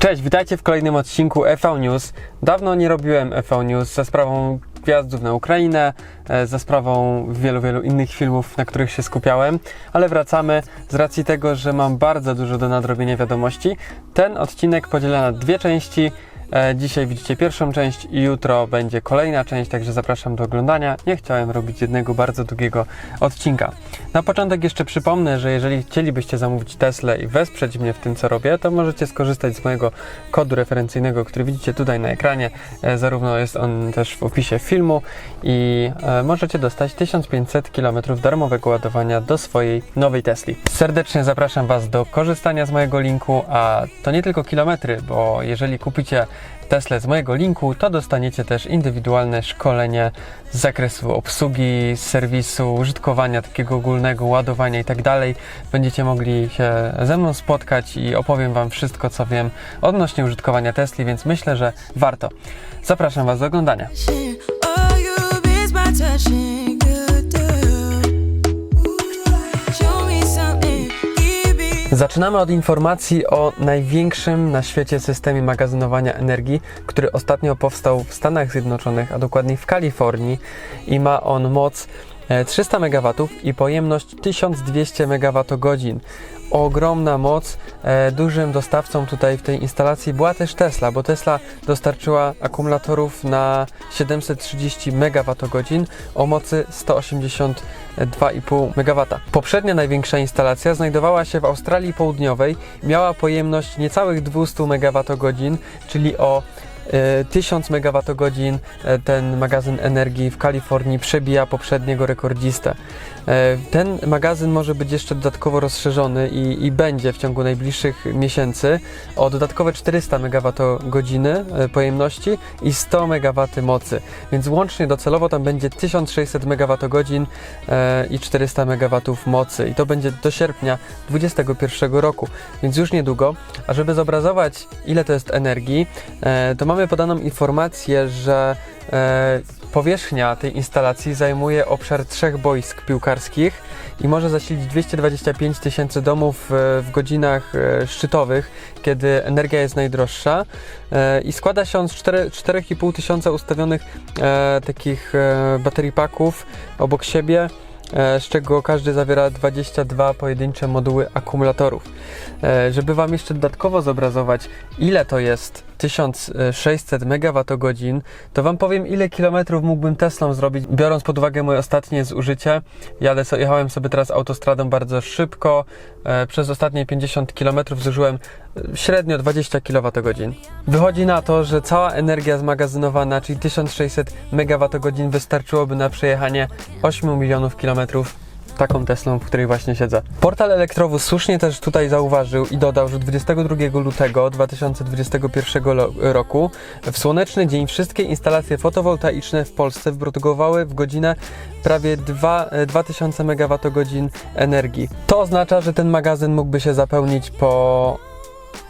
Cześć, witajcie w kolejnym odcinku EV News. Dawno nie robiłem EV News za sprawą wjazdów na Ukrainę, e, za sprawą wielu, wielu innych filmów, na których się skupiałem, ale wracamy z racji tego, że mam bardzo dużo do nadrobienia wiadomości. Ten odcinek podzielę na dwie części. E, Dzisiaj widzicie pierwszą część i jutro będzie kolejna część, także zapraszam do oglądania. Nie chciałem robić jednego bardzo długiego odcinka. Na początek jeszcze przypomnę, że jeżeli chcielibyście zamówić Tesla i wesprzeć mnie w tym, co robię, to możecie skorzystać z mojego kodu referencyjnego, który widzicie tutaj na ekranie. E, Zarówno jest on też w opisie filmu i e, możecie dostać 1500 km darmowego ładowania do swojej nowej Tesli. Serdecznie zapraszam Was do korzystania z mojego linku, a to nie tylko kilometry, bo jeżeli kupicie Tesla z mojego linku, to dostaniecie też indywidualne szkolenie z zakresu obsługi, serwisu, użytkowania takiego ogólnego, ładowania i tak dalej. Będziecie mogli się ze mną spotkać i opowiem Wam wszystko, co wiem odnośnie użytkowania Tesli, więc myślę, że warto. Zapraszam Was do oglądania. Zaczynamy od informacji o największym na świecie systemie magazynowania energii, który ostatnio powstał w Stanach Zjednoczonych, a dokładniej w Kalifornii. I ma on moc 300 MW i pojemność 1200 MWh. Ogromna moc. E, Dużym dostawcą tutaj w tej instalacji była też Tesla, bo Tesla dostarczyła akumulatorów na 730 MWh o mocy 182,5 MW. Poprzednia największa instalacja znajdowała się w Australii Południowej, miała pojemność niecałych 200 MWh, czyli o e, 1000 MWh e, ten magazyn energii w Kalifornii przebija poprzedniego rekordzistę. E, Ten magazyn może być jeszcze dodatkowo rozszerzony i, i będzie w ciągu najbliższych miesięcy o dodatkowe 400 MWh e, pojemności i 100 MW mocy. Więc łącznie docelowo tam będzie 1600 MWh e, i 400 MW mocy. I to będzie do sierpnia 2021 roku, więc już niedługo. A żeby zobrazować, ile to jest energii, to mamy podaną informację, że powierzchnia tej instalacji zajmuje obszar trzech boisk piłkarskich i może zasilić 225 tysięcy domów e, w godzinach e, szczytowych, kiedy energia jest najdroższa e, i składa się on z 4 4,5 tysiąca ustawionych takich baterii paków obok siebie z czego każdy zawiera 22 pojedyncze moduły akumulatorów. Żeby Wam jeszcze dodatkowo zobrazować, ile to jest 1600 MWh, to Wam powiem, ile kilometrów mógłbym Teslą zrobić, biorąc pod uwagę moje ostatnie zużycie. Jadę jechałem sobie teraz autostradą bardzo szybko. E, Przez ostatnie 50 km zużyłem e, średnio 20 kWh. Wychodzi na to, że cała energia zmagazynowana, czyli 1600 MWh wystarczyłoby na przejechanie 8 milionów kilometrów taką Teslą, w której właśnie siedzę. Portal Elektrowóz słusznie też tutaj zauważył i dodał, że 22 lutego 2021 lo- roku w słoneczny dzień wszystkie instalacje fotowoltaiczne w Polsce wyprodukowały w godzinę prawie 2, e, 2000 MWh energii. To oznacza, że ten magazyn mógłby się zapełnić po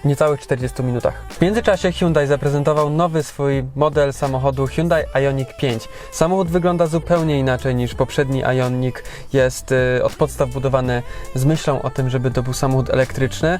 niecałych 40 minutach. W międzyczasie Hyundai zaprezentował nowy swój model samochodu Hyundai Ioniq 5. Samochód wygląda zupełnie inaczej niż poprzedni Ioniq. Jest y, od podstaw budowany z myślą o tym, żeby to był samochód elektryczny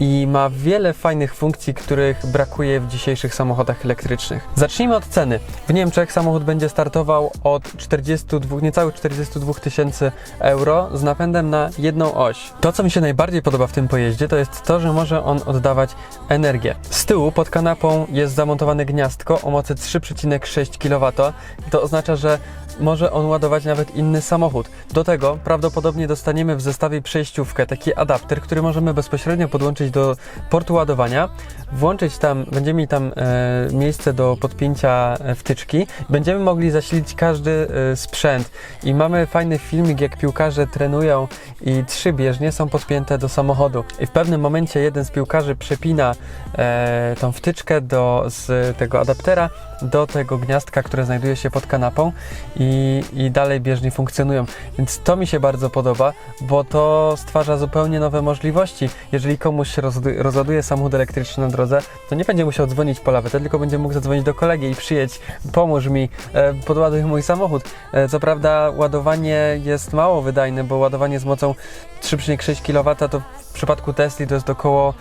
i ma wiele fajnych funkcji, których brakuje w dzisiejszych samochodach elektrycznych. Zacznijmy od ceny. W Niemczech samochód będzie startował od 42, niecałych 42 tysięcy euro z napędem na jedną oś. To, co mi się najbardziej podoba w tym pojeździe, to jest to, że może on oddawać energię. Z tyłu pod kanapą jest zamontowane gniazdko o mocy 3,6 kW. To oznacza, że może on ładować nawet inny samochód. Do tego prawdopodobnie dostaniemy w zestawie przejściówkę, taki adapter, który możemy bezpośrednio podłączyć do portu ładowania, włączyć tam, będziemy mieli tam e, miejsce do podpięcia e, wtyczki, będziemy mogli zasilić każdy e, sprzęt i mamy fajny filmik, jak piłkarze trenują i trzy bieżnie są podpięte do samochodu. I w pewnym momencie jeden z piłkarzy przepina e, tą wtyczkę do, z tego adaptera do tego gniazdka, które znajduje się pod kanapą i, i dalej bieżnie funkcjonują. Więc to mi się bardzo podoba, bo to stwarza zupełnie nowe możliwości. Jeżeli komuś się rozładuje, rozładuje samochód elektryczny na drodze, to nie będzie musiał dzwonić po lawetę, tylko będzie mógł zadzwonić do kolegi i przyjedź, pomóż mi, e, podładuj mój samochód. E, co prawda ładowanie jest mało wydajne, bo ładowanie z mocą 3,6 kW to przypadku Tesli to jest około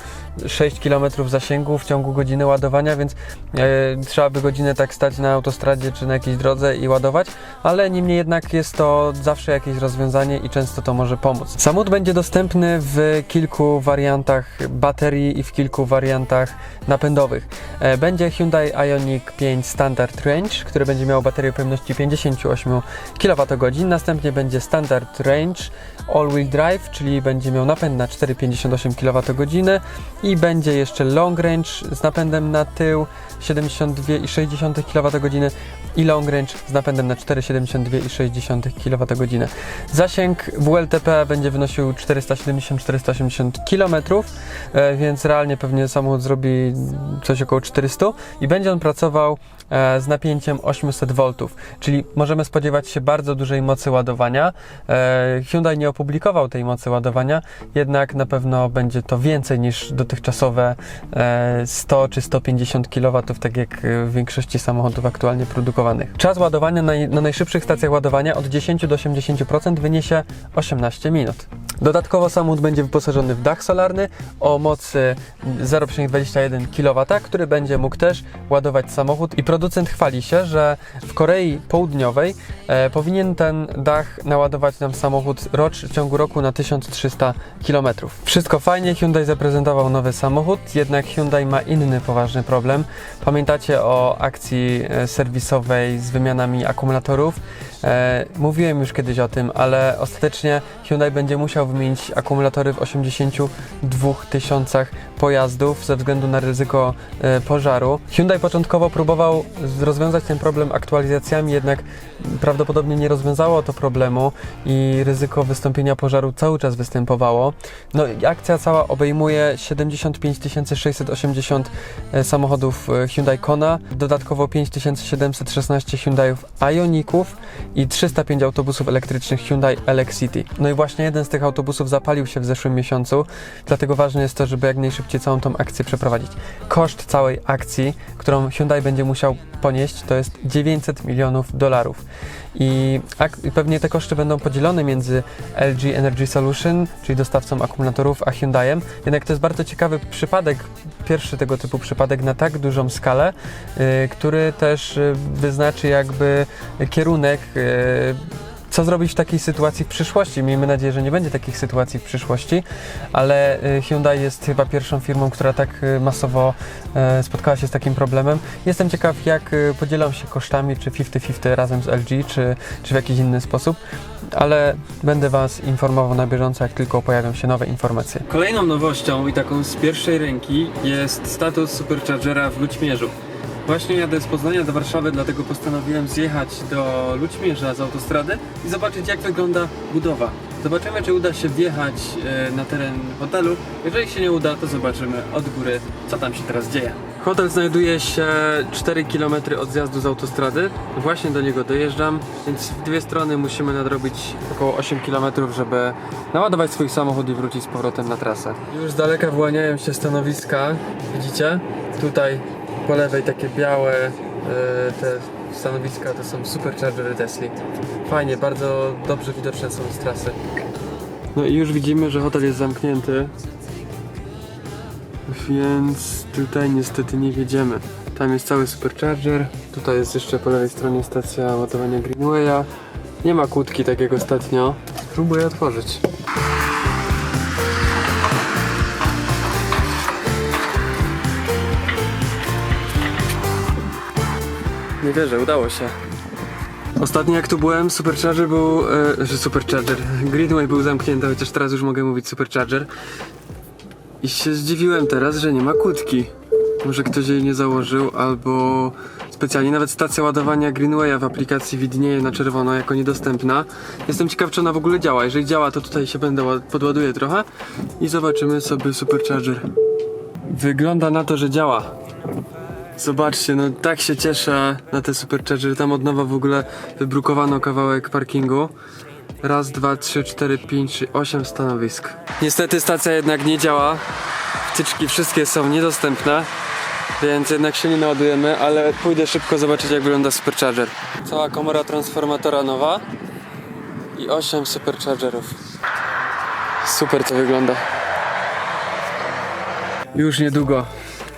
6 km zasięgu w ciągu godziny ładowania, więc e, trzeba by godzinę tak stać na autostradzie czy na jakiejś drodze i ładować, ale niemniej jednak jest to zawsze jakieś rozwiązanie i często to może pomóc. Samochód będzie dostępny w kilku wariantach baterii i w kilku wariantach napędowych. E, Będzie Hyundai Ioniq 5 Standard Range, który będzie miał baterię pojemności 58 kWh. Następnie będzie Standard Range All-Wheel Drive, czyli będzie miał napęd na 4,58 kWh i będzie jeszcze Long Range z napędem na tył 72,6 kWh i Long Range z napędem na 4,72,6 kWh. Zasięg WLTP będzie wynosił 470-480 km, e, więc realnie pewnie samochód zrobi coś około 400 i będzie on pracował z napięciem 800 V, czyli możemy spodziewać się bardzo dużej mocy ładowania. E, Hyundai nie opublikował tej mocy ładowania, jednak na pewno będzie to więcej niż dotychczasowe e, 100 czy 150 kW, tak jak w większości samochodów aktualnie produkowanych. Czas ładowania na, na najszybszych stacjach ładowania od 10 do 80% wyniesie 18 minut. Dodatkowo samochód będzie wyposażony w dach solarny o mocy 0,21 kW, który będzie mógł też ładować samochód i producent chwali się, że w Korei Południowej e, powinien ten dach naładować nam samochód rocz, w ciągu roku na 1300 km. Wszystko fajnie, Hyundai zaprezentował nowy samochód, jednak Hyundai ma inny poważny problem. Pamiętacie o akcji e, serwisowej z wymianami akumulatorów? E, mówiłem już kiedyś o tym, ale ostatecznie Hyundai będzie musiał wymienić akumulatory w 82 tysiącach pojazdów ze względu na ryzyko e, pożaru. Hyundai początkowo próbował rozwiązać ten problem aktualizacjami, jednak prawdopodobnie nie rozwiązało to problemu i ryzyko wystąpienia pożaru cały czas występowało. No akcja cała obejmuje 75 680 e, samochodów e, Hyundai Kona, dodatkowo 5716 Hyundaiów Ioników i 305 autobusów elektrycznych Hyundai Elexcity. No i właśnie jeden z tych autobusów zapalił się w zeszłym miesiącu, dlatego ważne jest to, żeby jak najszybciej całą tą akcję przeprowadzić. Koszt całej akcji, którą Hyundai będzie musiał ponieść, to jest 900 milionów dolarów. I i pewnie te koszty będą podzielone między LG Energy Solution, czyli dostawcą akumulatorów, a Hyundaiem. Jednak to jest bardzo ciekawy przypadek, pierwszy tego typu przypadek na tak dużą skalę, y, który też y, wyznaczy jakby kierunek. Co zrobić w takiej sytuacji w przyszłości? Miejmy nadzieję, że nie będzie takich sytuacji w przyszłości, ale y, Hyundai jest chyba pierwszą firmą, która tak y, masowo e, spotkała się z takim problemem. Jestem ciekaw, jak y, podzielą się kosztami, czy 50-50 razem z LG, czy, czy w jakiś inny sposób, ale będę Was informował na bieżąco, jak tylko pojawią się nowe informacje. Kolejną nowością i taką z pierwszej ręki jest status Superchargera w Ludźmierzu. Właśnie jadę z Poznania do Warszawy, dlatego postanowiłem zjechać do Ludźmierza z autostrady i zobaczyć jak wygląda budowa. Zobaczymy czy uda się wjechać e, na teren hotelu. Jeżeli się nie uda, to zobaczymy od góry co tam się teraz dzieje. Hotel znajduje się 4 km od zjazdu z autostrady. Właśnie do niego dojeżdżam, więc w dwie strony musimy nadrobić około 8 km, żeby naładować swój samochód i wrócić z powrotem na trasę. Już z daleka wyłaniają się stanowiska, widzicie? Tutaj po lewej takie białe e, te stanowiska to są superchargery Tesla. Fajnie, bardzo dobrze widoczne są z trasy. No i już widzimy, że hotel jest zamknięty. Więc tutaj niestety nie wjedziemy. Tam jest cały supercharger. Tutaj jest jeszcze po lewej stronie stacja ładowania Greenwaya. Nie ma kłódki tak jak ostatnio. Spróbuję otworzyć. Nie wierzę, udało się. Ostatnio jak tu byłem, Supercharger był, e, że Supercharger, Greenway był zamknięty, chociaż teraz już mogę mówić Supercharger. I się zdziwiłem teraz, że nie ma kłódki. Może ktoś jej nie założył, albo specjalnie nawet stacja ładowania Greenwaya w aplikacji widnieje na czerwono jako niedostępna. Jestem ciekaw, czy ona w ogóle działa. Jeżeli działa, to tutaj się będę ład- podładuję trochę i zobaczymy sobie Supercharger. Wygląda na to, że działa. Zobaczcie, no tak się cieszę na te superchargery. Tam od nowa w ogóle wybrukowano kawałek parkingu. Raz, dwa, trzy, cztery, pięć, osiem stanowisk. Niestety stacja jednak nie działa. Wtyczki wszystkie są niedostępne, więc jednak się nie naładujemy, ale pójdę szybko zobaczyć jak wygląda supercharger. Cała komora transformatora nowa i 8 superchargerów. Super to wygląda. Już niedługo.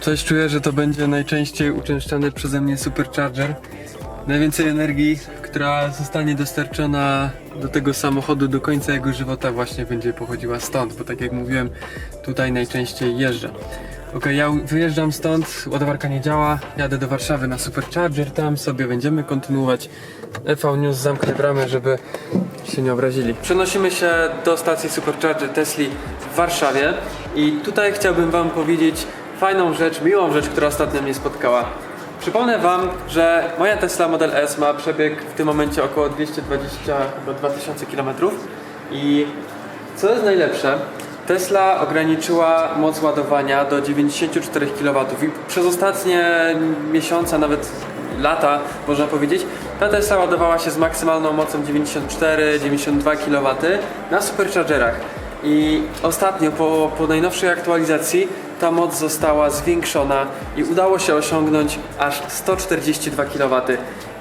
Coś czuję, że to będzie najczęściej uczęszczany przeze mnie supercharger. Najwięcej energii, która zostanie dostarczona do tego samochodu do końca jego żywota właśnie będzie pochodziła stąd, bo tak jak mówiłem, tutaj najczęściej jeżdżę. Ok, ja wyjeżdżam stąd, ładowarka nie działa, jadę do Warszawy na Supercharger, tam sobie będziemy kontynuować. EV News zamknie bramę, żeby się nie obrazili. Przenosimy się do stacji Supercharger Tesli w Warszawie i tutaj chciałbym Wam powiedzieć fajną rzecz, miłą rzecz, która ostatnio mnie spotkała. Przypomnę Wam, że moja Tesla Model S ma przebieg w tym momencie około 220 chyba 2000 km i co jest najlepsze, Tesla ograniczyła moc ładowania do 94 kW i przez ostatnie miesiące, nawet lata, można powiedzieć, ta Tesla ładowała się z maksymalną mocą 94-92 kW na superchargerach. I ostatnio, po, po najnowszej aktualizacji, ta moc została zwiększona i udało się osiągnąć aż 142 kW.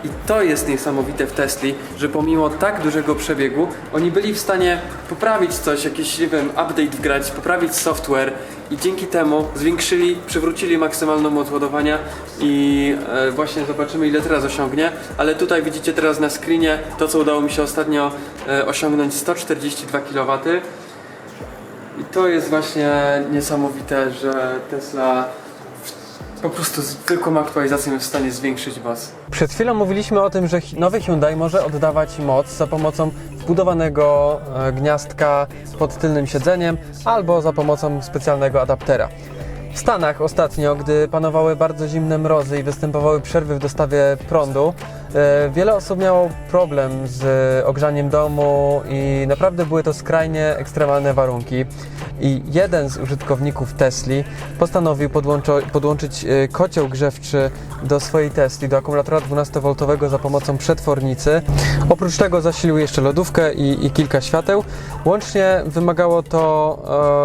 I to jest niesamowite w Tesli, że pomimo tak dużego przebiegu, oni byli w stanie poprawić coś, jakiś, nie wiem, update wgrać, poprawić software i dzięki temu zwiększyli, przywrócili maksymalną moc ładowania i e, właśnie zobaczymy ile teraz osiągnie, ale tutaj widzicie teraz na screenie to co udało mi się ostatnio e, osiągnąć 142 kW. I to jest właśnie niesamowite, że Tesla po prostu zwykłą aktualizacją jest w stanie zwiększyć moc. Przed chwilą mówiliśmy o tym, że nowy Hyundai może oddawać moc za pomocą wbudowanego e, gniazdka pod tylnym siedzeniem albo za pomocą specjalnego adaptera. W Stanach ostatnio, gdy panowały bardzo zimne mrozy i występowały przerwy w dostawie prądu, wiele osób miało problem z ogrzaniem domu i naprawdę były to skrajnie ekstremalne warunki. I jeden z użytkowników Tesli postanowił podłączyć e, kocioł grzewczy do swojej Tesli, do akumulatora 12V za pomocą przetwornicy. Oprócz tego zasilił jeszcze lodówkę i, i kilka świateł. Łącznie wymagało to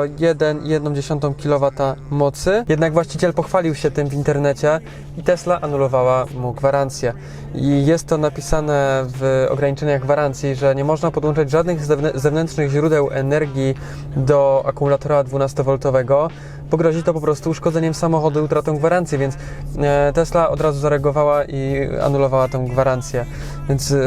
e, 1,1 kW mocy. Jednak właściciel pochwalił się tym w internecie i Tesla anulowała mu gwarancję. I jest to napisane w ograniczeniach gwarancji, że nie można podłączać żadnych zewnę- zewnętrznych źródeł energii do akumulatora 12V, bo grozi to po prostu uszkodzeniem samochodu i utratą gwarancji, więc e, Tesla od razu zareagowała i anulowała tę gwarancję. Więc e,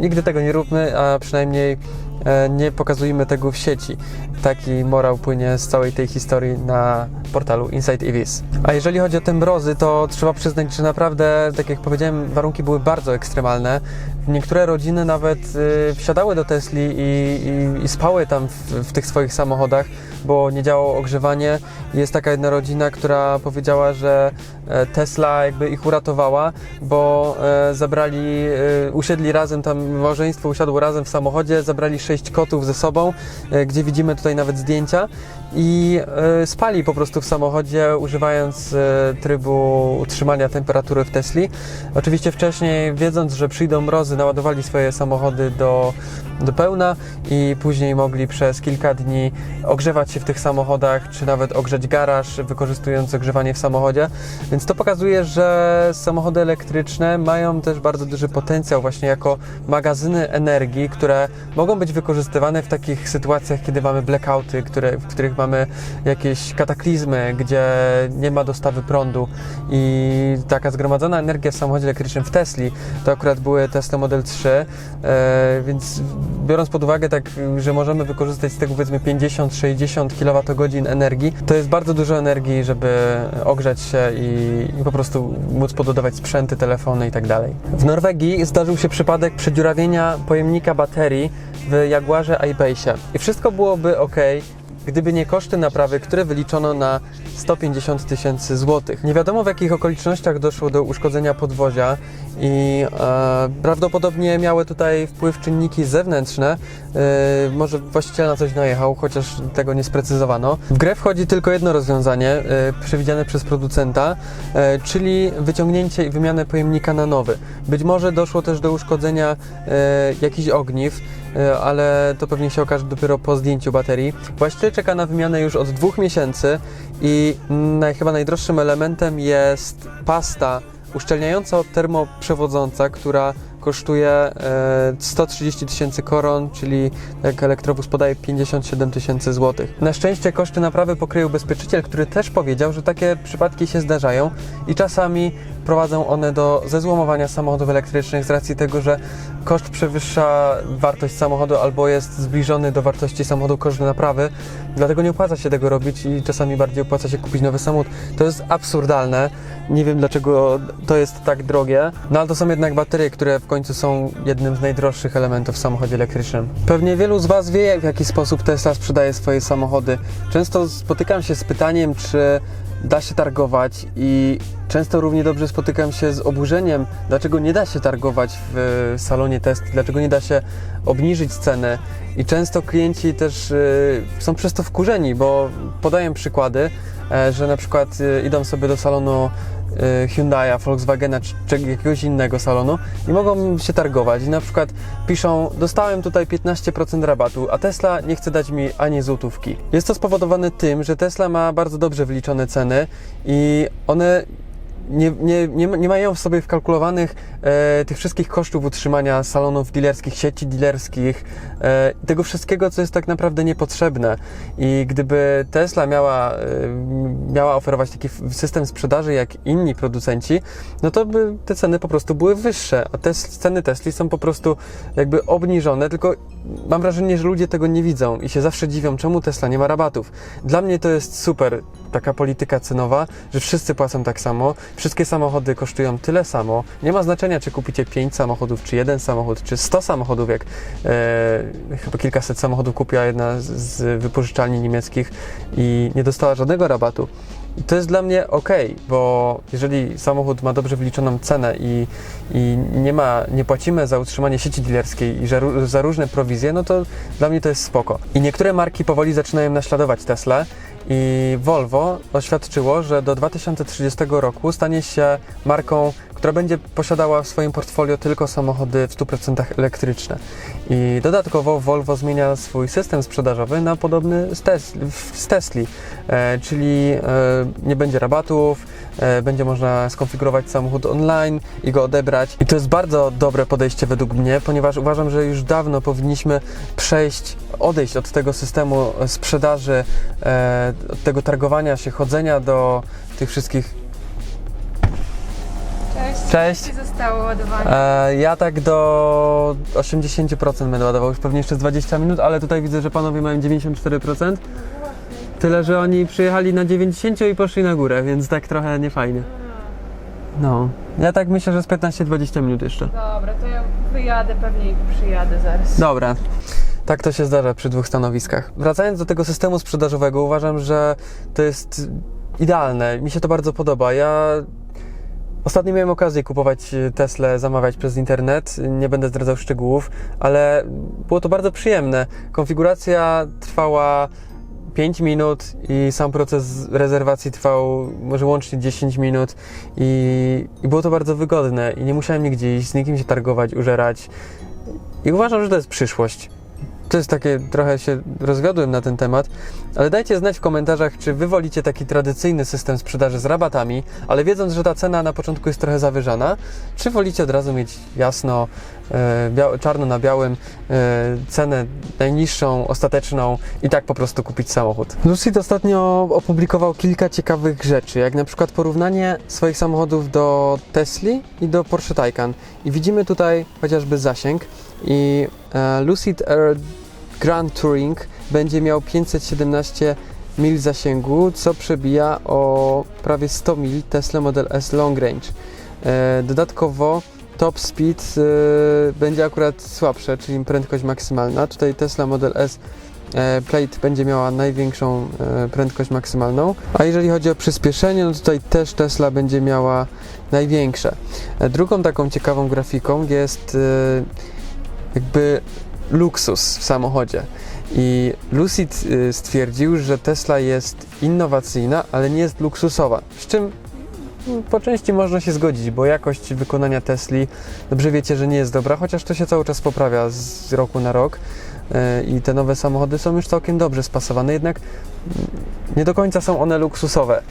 nigdy tego nie róbmy, a przynajmniej e, nie pokazujmy tego w sieci. Taki morał płynie z całej tej historii na portalu Inside EVs. A jeżeli chodzi o te mrozy, to trzeba przyznać, że naprawdę, tak jak powiedziałem, warunki były bardzo ekstremalne. Niektóre rodziny nawet y, wsiadały do Tesli i, i, i spały tam w, w tych swoich samochodach, bo nie działało ogrzewanie. Jest taka jedna rodzina, która powiedziała, że e, Tesla jakby ich uratowała, bo e, zabrali, e, usiedli razem, tam małżeństwo usiadło razem w samochodzie, zabrali sześć kotów ze sobą, e, gdzie widzimy tutaj nawet zdjęcia i e, spali po prostu w samochodzie, używając e, trybu utrzymania temperatury w Tesli. Oczywiście wcześniej, wiedząc, że przyjdą mrozy, naładowali swoje samochody do, do pełna i później mogli przez kilka dni ogrzewać się w tych samochodach, czy nawet ogrzeć garaż, wykorzystując ogrzewanie w samochodzie. Więc to pokazuje, że samochody elektryczne mają też bardzo duży potencjał właśnie jako magazyny energii, które mogą być wykorzystywane w takich sytuacjach, kiedy mamy blackouty, które, w których mamy jakieś kataklizmy, gdzie nie ma dostawy prądu i taka zgromadzona energia w samochodzie elektrycznym w Tesli, to akurat były Tesla Model 3, e, więc biorąc pod uwagę tak, że możemy wykorzystać z tego powiedzmy 50-60 kWh energii, to jest bardzo dużo energii, żeby ogrzać się i, i po prostu móc podładować sprzęty, telefony i tak. W Norwegii zdarzył się przypadek przedziurawienia pojemnika baterii w Jaguarze I-Pace'ie i wszystko byłoby ok, gdyby nie koszty naprawy, które wyliczono na 150 tysięcy złotych. Nie wiadomo w jakich okolicznościach doszło do uszkodzenia podwozia i e, prawdopodobnie miały tutaj wpływ czynniki zewnętrzne. E, może właściciel na coś najechał, chociaż tego nie sprecyzowano. W grę wchodzi tylko jedno rozwiązanie e, przewidziane przez producenta, e, czyli wyciągnięcie i wymianę pojemnika na nowy. Być może doszło też do uszkodzenia e, jakichś ogniw, ale to pewnie się okaże dopiero po zdjęciu baterii. Właściciel czeka na wymianę już od dwóch miesięcy i naj, chyba najdroższym elementem jest pasta uszczelniająca termoprzewodząca, która kosztuje e, 130 tysięcy koron, czyli jak elektrowóz podaje 57 tysięcy złotych. Na szczęście koszty naprawy pokryje ubezpieczyciel, który też powiedział, że takie przypadki się zdarzają i czasami prowadzą one do zezłomowania samochodów elektrycznych z racji tego, że koszt przewyższa wartość samochodu albo jest zbliżony do wartości samochodu koszt naprawy. Dlatego nie opłaca się tego robić i czasami bardziej opłaca się kupić nowy samochód. To jest absurdalne. Nie wiem dlaczego to jest tak drogie. No ale to są jednak baterie, które w końcu są jednym z najdroższych elementów w samochodzie elektrycznym. Pewnie wielu z Was wie, w jaki sposób Tesla sprzedaje swoje samochody. Często spotykam się z pytaniem, czy da się targować i często równie dobrze spotykam się z oburzeniem, dlaczego nie da się targować w salonie test, dlaczego nie da się obniżyć ceny. I często klienci też y, są przez to wkurzeni, bo podaję przykłady, e, że na przykład idą sobie do salonu Hyundai'a, Volkswagena czy, czy jakiegoś innego salonu i mogą się targować. I na przykład piszą, dostałem tutaj 15% rabatu, a Tesla nie chce dać mi ani złotówki. Jest to spowodowane tym, że Tesla ma bardzo dobrze wyliczone ceny i one nie, nie, nie, nie mają w sobie wkalkulowanych e, tych wszystkich kosztów utrzymania salonów dealerskich, sieci dealerskich, e, tego wszystkiego, co jest tak naprawdę niepotrzebne. I gdyby Tesla miała, e, miała oferować taki system sprzedaży jak inni producenci, no to by te ceny po prostu były wyższe, a te ceny Tesli są po prostu jakby obniżone, tylko mam wrażenie, że ludzie tego nie widzą i się zawsze dziwią, czemu Tesla nie ma rabatów. Dla mnie to jest super taka polityka cenowa, że wszyscy płacą tak samo, wszystkie samochody kosztują tyle samo. Nie ma znaczenia, czy kupicie 5 samochodów, czy jeden samochód, czy 100 samochodów, jak e, chyba kilkaset samochodów kupiła jedna z, wypożyczalni niemieckich i nie dostała żadnego rabatu. To jest dla mnie ok, bo jeżeli samochód ma dobrze wyliczoną cenę i, i nie, ma, nie płacimy za utrzymanie sieci dealerskiej i za, za różne prowizje, no to dla mnie to jest spoko. I niektóre marki powoli zaczynają naśladować Tesla i Volvo oświadczyło, że do 2030 roku stanie się marką, która będzie posiadała w swoim portfolio tylko samochody w 100% elektryczne. I dodatkowo Volvo zmienia swój system sprzedażowy na podobny z, Tesli, z Tesli, e, czyli e, nie będzie rabatów, będzie można skonfigurować samochód online i go odebrać. I to jest bardzo dobre podejście według mnie, ponieważ uważam, że już dawno powinniśmy przejść, odejść od tego systemu sprzedaży, e, od tego targowania się, chodzenia do tych wszystkich. Cześć. Cześć. Zostało ładowanie. E, ja tak do 80% będę ładował, już pewnie jeszcze z 20 minut, ale tutaj widzę, że panowie mają 94%. Tyle, że oni przyjechali na 90 i poszli na górę, więc tak trochę niefajnie. No. Ja tak myślę, że z 15-20 minut jeszcze. Dobra, to ja wyjadę pewnie i przyjadę zaraz. Dobra. Tak to się zdarza przy dwóch stanowiskach. Wracając do tego systemu sprzedażowego, uważam, że to jest idealne. Mi się to bardzo podoba. Ja ostatnio miałem okazję kupować Tesla, zamawiać przez internet. Nie będę zdradzał szczegółów, ale było to bardzo przyjemne. Konfiguracja trwała 5 minut i sam proces rezerwacji trwał może łącznie 10 minut i, i było to bardzo wygodne i nie musiałem nigdzie iść, z nikim się targować, użerać. I uważam, że to jest przyszłość. To jest takie, trochę się rozwiodłem na ten temat, ale dajcie znać w komentarzach, czy wy wolicie taki tradycyjny system sprzedaży z rabatami, ale wiedząc, że ta cena na początku jest trochę zawyżana, czy wolicie od razu mieć jasno, e, czarno na białym, e, cenę najniższą, ostateczną i tak po prostu kupić samochód. Lucid ostatnio opublikował kilka ciekawych rzeczy, jak na przykład porównanie swoich samochodów do Tesli i do Porsche Taycan. I widzimy tutaj chociażby zasięg i e, Lucid Air Grand Touring będzie miał 517 mil zasięgu, co przebija o prawie 100 mil Tesla Model S Long Range. E, dodatkowo top speed e, będzie akurat słabsze, czyli prędkość maksymalna. Tutaj Tesla Model S Plate będzie miała największą prędkość maksymalną. A jeżeli chodzi o przyspieszenie, no tutaj też Tesla będzie miała największe. Drugą taką ciekawą grafiką jest jakby luksus w samochodzie. I Lucid y, stwierdził, że Tesla jest innowacyjna, ale nie jest luksusowa. Z czym mm, po części można się zgodzić, bo jakość wykonania Tesli dobrze wiecie, że nie jest dobra, chociaż to się cały czas poprawia z roku na rok. y, I te nowe samochody są już całkiem dobrze spasowane, jednak mm, nie do końca są one luksusowe. Y,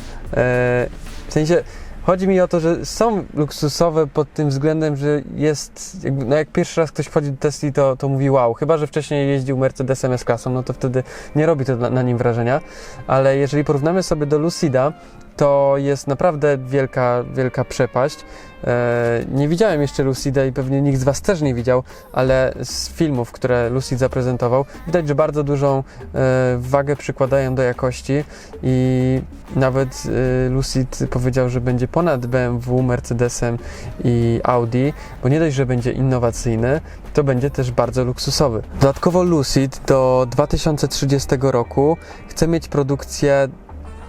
W sensie Chodzi mi o to, że są luksusowe pod tym względem, że jest, jakby, no jak pierwszy raz ktoś wchodzi do Tesli, to, to mówi wow, chyba, że wcześniej jeździł Mercedesem S-klasą, no to wtedy nie robi to na, na nim wrażenia, ale jeżeli porównamy sobie do Lucida, to jest naprawdę wielka, wielka przepaść. E, nie widziałem jeszcze Lucida i pewnie nikt z Was też nie widział, ale z filmów, które Lucid zaprezentował, widać, że bardzo dużą e, wagę przykładają do jakości i nawet e, Lucid powiedział, że będzie ponad BMW, Mercedesem i Audi, bo nie dość, że będzie innowacyjny, to będzie też bardzo luksusowy. Dodatkowo Lucid do 2030 roku chce mieć produkcję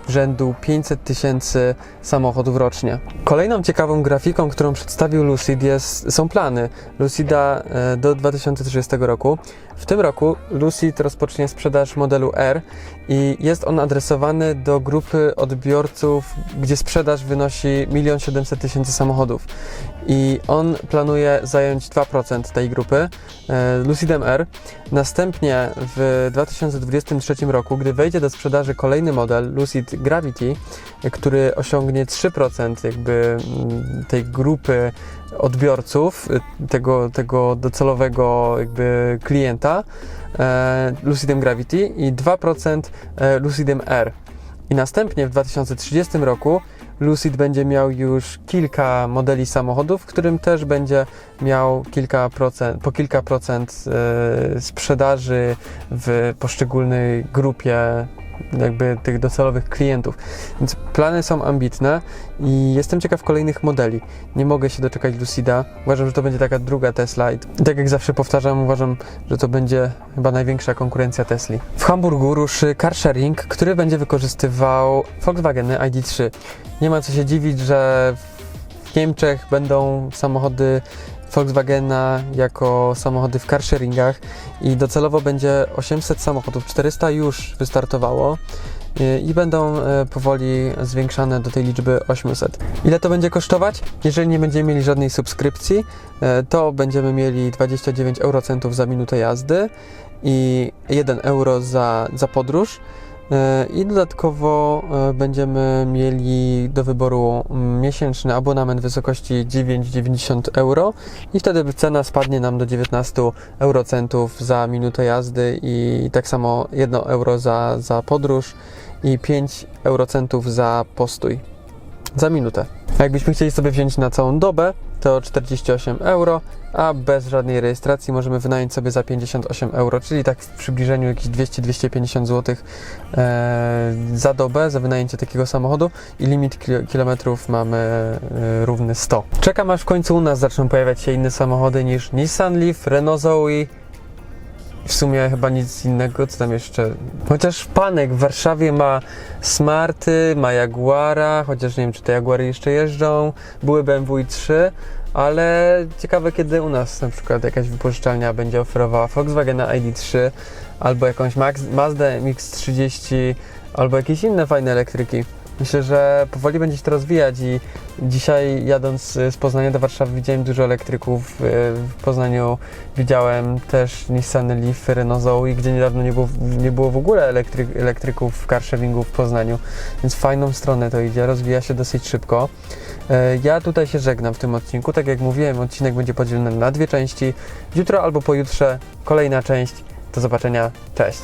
rzędu 500 tysięcy samochodów rocznie. Kolejną ciekawą grafiką, którą przedstawił Lucid jest, są plany Lucida e, do 2030 roku. W tym roku Lucid rozpocznie sprzedaż modelu R i jest on adresowany do grupy odbiorców, gdzie sprzedaż wynosi 1 700 tysięcy samochodów. I on planuje zająć 2% tej grupy e, Lucidem R. Następnie w 2023 roku, gdy wejdzie do sprzedaży kolejny model Lucid Gravity, który osiągnie 3% jakby tej grupy odbiorców, e, tego, tego docelowego jakby klienta e, Lucidem Gravity i 2% e, Lucidem R. I następnie w 2030 roku Lucid będzie miał już kilka modeli samochodów, w którym też będzie miał kilka procent, po kilka procent e, sprzedaży w poszczególnej grupie jakby tych docelowych klientów. Więc plany są ambitne i jestem ciekaw kolejnych modeli. Nie mogę się doczekać Lucida. Uważam, że to będzie taka druga Tesla i tak jak zawsze powtarzam, uważam, że to będzie chyba największa konkurencja Tesli. W Hamburgu ruszy car sharing, który będzie wykorzystywał Volkswageny ID3. Nie ma co się dziwić, że w Niemczech będą samochody Volkswagena jako samochody w carsharingach i docelowo będzie 800 samochodów, 400 już wystartowało y, i będą e, powoli zwiększane do tej liczby 800. Ile to będzie kosztować? Jeżeli nie będziemy mieli żadnej subskrypcji, e, to będziemy mieli 29 eurocentów za minutę jazdy i 1 euro za, za podróż. E, I dodatkowo e, będziemy mieli do wyboru miesięczny abonament w wysokości 9,90 euro i wtedy cena spadnie nam do 19 eurocentów za minutę jazdy i tak samo 1 euro za, za podróż i 5 eurocentów za postój za minutę. A jakbyśmy chcieli sobie wziąć na całą dobę, to 48 euro, a bez żadnej rejestracji możemy wynająć sobie za 58 euro, czyli tak w przybliżeniu jakieś 200-250 zł e, za dobę za wynajęcie takiego samochodu i limit kil- kilometrów mamy e, równy 100. Czekam aż w końcu u nas zaczną pojawiać się inne samochody niż Nissan Leaf, Renault Zoe, w sumie chyba nic innego, co tam jeszcze. Chociaż Panek w Warszawie ma Smarty, ma Jaguara, chociaż nie wiem, czy te Jaguary jeszcze jeżdżą. Były BMW i3, ale ciekawe, kiedy u nas na przykład jakaś wypożyczalnia będzie oferowała Volkswagena ID3 albo jakąś Mazda MX-30 albo jakieś inne fajne elektryki. Myślę, że powoli będzie się to rozwijać i dzisiaj jadąc z Poznania do Warszawy widziałem dużo elektryków. W Poznaniu widziałem też Nissan Leaf, Renault Zoe, gdzie niedawno nie było, nie było w ogóle elektry, elektryków w carsharingu w Poznaniu. Więc fajną stronę to idzie, rozwija się dosyć szybko. E, Ja tutaj się żegnam w tym odcinku. Tak jak mówiłem, odcinek będzie podzielony na dwie części. Jutro albo pojutrze kolejna część. Do zobaczenia. Cześć.